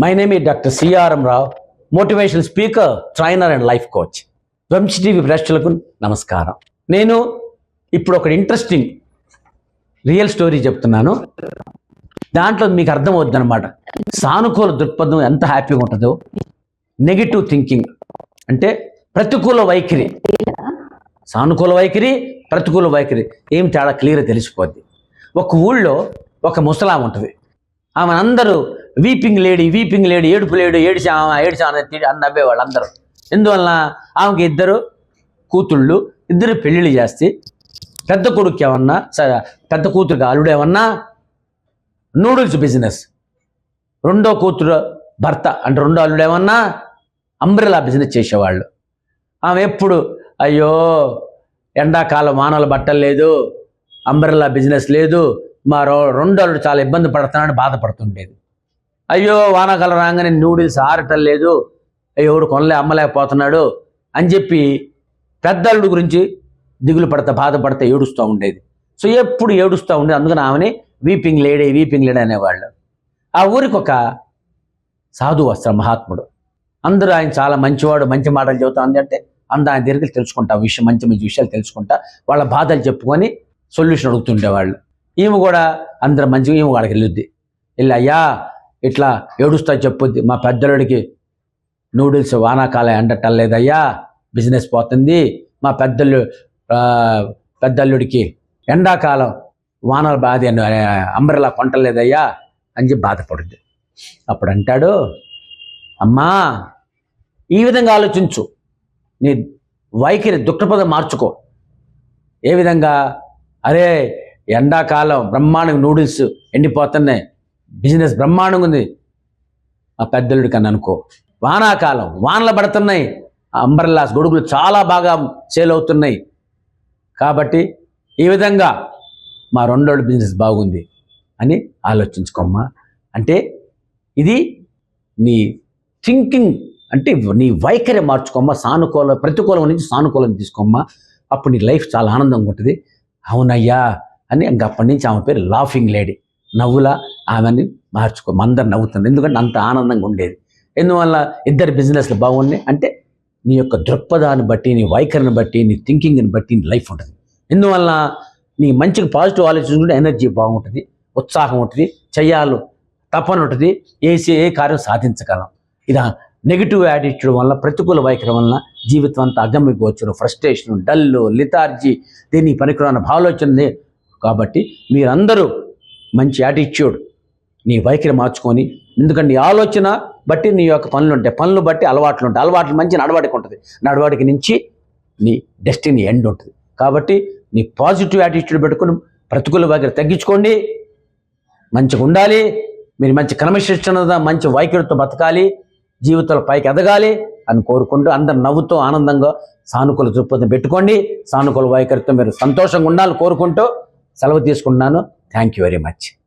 My name ఈ doctor C R M Rao motivation speaker trainer and life coach Vamsi TV ప్రేక్షకులకు నమస్కారం. నేను ఇప్పుడు ఒక ఇంట్రెస్టింగ్ రియల్ స్టోరీ చెప్తున్నాను. దాంట్లో మీకు అర్థమవుద్ది అనమాట సానుకూల దృక్పథం ఎంత హ్యాపీగా ఉంటుందో నెగిటివ్ థింకింగ్ అంటే ప్రతికూల వైఖరి. సానుకూల వైఖరి ప్రతికూల వైఖరి. ఏం తేడా క్లియర్గా తెలిసిపోద్ది. ఒక ఊళ్ళో ఒక ముసలాం ఉంటుంది ఆమె అందరూ వీపింగ్ లేడీ వీపింగ్ లేడీ ఏడుపు లేడు ఏడిచామా ఏడిచామని అని అని నవ్వేవాళ్ళు అందరూ. ఎందువలన ఆమెకి ఇద్దరు కూతుళ్ళు ఇద్దరు పెళ్ళిళ్ళు చేస్తే పెద్ద కొడుకు ఏమన్నా సరే పెద్ద కూతురు అల్లుడు ఏమన్నా నూడిల్స్ బిజినెస్. రెండో కూతురు భర్త అంటే రెండో అల్లుడు ఏమన్నా అంబ్రెలా బిజినెస్ చేసేవాళ్ళు. ఆమె ఎప్పుడు అయ్యో ఎండాకాలం మానవుల బట్టలు లేదు అంబ్రెల్లా బిజినెస్ లేదు మా రెండో అల్లుడు చాలా ఇబ్బంది పడుతున్నాడని బాధపడుతుండేది. అయ్యో వానాకాలం రాగానే నూడిల్స్ ఆరటం లేదు. ఎవడు కొనలే అమ్మలేకపోతున్నాడు అని చెప్పి పెద్ద అల్లుడు గురించి దిగులు పడతా బాధపడతా ఏడుస్తూ ఉండేది. సో ఎప్పుడు ఏడుస్తూ ఉండేది? అందుకని ఆమెని వీపింగ్ లేడీ వీపింగ్ లేడీ అనేవాళ్ళు. ఆ ఊరికి ఒక సాధు వస్త్ర మహాత్ముడు. అందరూ ఆయన చాలా మంచివాడు మంచి మాటలు చెబుతా అంటే అందరూ ఆయన దగ్గరికి తెలుసుకుంటా విషయం మంచి మంచి విషయాలు తెలుసుకుంటా వాళ్ళ బాధలు చెప్పుకొని సొల్యూషన్ అడుగుతుండేవాళ్ళు. ఈమె కూడా అందరూ మంచిగా ఈమె వాళ్ళకి వెళ్ళుద్ది. వెళ్ళి అయ్యా ఇట్లా ఏడుస్తా చెప్పుద్ది. మా పెద్దలుడికి నూడిల్స్ వానాకాలం ఎండటం లేదయ్యా బిజినెస్ పోతుంది. మా పెద్దలు పెద్దల్లుడికి ఎండాకాలం వానలు బాధ అంబరలా కొంటలేదయ్యా అని చెప్పి బాధపడుద్ది. అప్పుడు అంటాడు అమ్మా ఈ విధంగా ఆలోచించు. నీ వైఖరి దుఃఖపదం మార్చుకో. ఏ విధంగా? అరే ఎండాకాలం బ్రహ్మాండంగా నూడిల్స్ ఎండిపోతున్నాయి. బిజినెస్ బ్రహ్మాండంగా ఉంది. ఆ పెద్దలుడి కన్నా అనుకో. వానాకాలం వానలు పడుతున్నాయి. అంబర్లాస్ గొడుగులు చాలా బాగా సేల్ అవుతున్నాయి. కాబట్టి ఈ విధంగా మా రెండోళ్ళ బిజినెస్ బాగుంది అని ఆలోచించుకోమ్మా. అంటే ఇది నీ థింకింగ్ అంటే నీ వైఖరి మార్చుకోమ్మా. సానుకూల ప్రతికూలం నుంచి సానుకూలం తీసుకోమ్మా. అప్పుడు నీ లైఫ్ చాలా ఆనందంగా ఉంటుంది. అవునయ్యా అని ఇంకా అప్పటి నుంచి ఆమె పేరు లాఫింగ్ లేడీ నవ్వులా ఆమెని మార్చుకో. అందరు నవ్వుతుంది. ఎందుకంటే అంత ఆనందంగా ఉండేది. ఎందువల్ల? ఇద్దరు బిజినెస్లు బాగున్నాయి. అంటే నీ యొక్క దృక్పథాన్ని బట్టి నీ వైఖరిని బట్టి నీ థింకింగ్ని బట్టి నీ లైఫ్ ఉంటుంది. ఎందువల్ల? నీ మంచిగా పాజిటివ్ ఆలోచించుకుంటే ఎనర్జీ బాగుంటుంది ఉత్సాహం ఉంటుంది చేయాలి తపన ఉంటుంది ఏసీ ఏ కార్యం సాధించగలం. ఇది నెగిటివ్ యాటిట్యూడ్ వల్ల ప్రతికూల వైఖరి వలన జీవితం అంతా అగమ్యగోచరం ఫ్రస్ట్రేషన్ డల్లు లితార్జీ దీనికి పనికిరాని ఆలోచన కాబట్టి మీరందరూ మంచి యాటిట్యూడ్ నీ వైఖరి మార్చుకొని ఎందుకంటే నీ ఆలోచన బట్టి నీ యొక్క పనులు ఉంటాయి. పనులు బట్టి అలవాట్లు ఉంటాయి. అలవాట్లు మంచి నడవడికి ఉంటుంది. నడవడిక నుంచి నీ డెస్టినీ ఎండ్ ఉంటుంది. కాబట్టి నీ పాజిటివ్ యాటిట్యూడ్ పెట్టుకుని ప్రతికూల వైఖరి తగ్గించుకోండి. మంచిగా ఉండాలి. మీరు మంచి క్రమశిక్షణ మంచి వైఖరితో బతకాలి. జీవితంలో పైకి ఎదగాలి అని కోరుకుంటూ అందరు నవ్వుతూ ఆనందంగా సానుకూల దృక్పథం పెట్టుకోండి. సానుకూల వైఖరితో మీరు సంతోషంగా ఉండాలని కోరుకుంటూ సెలవు తీసుకుంటున్నాను. Thank you very much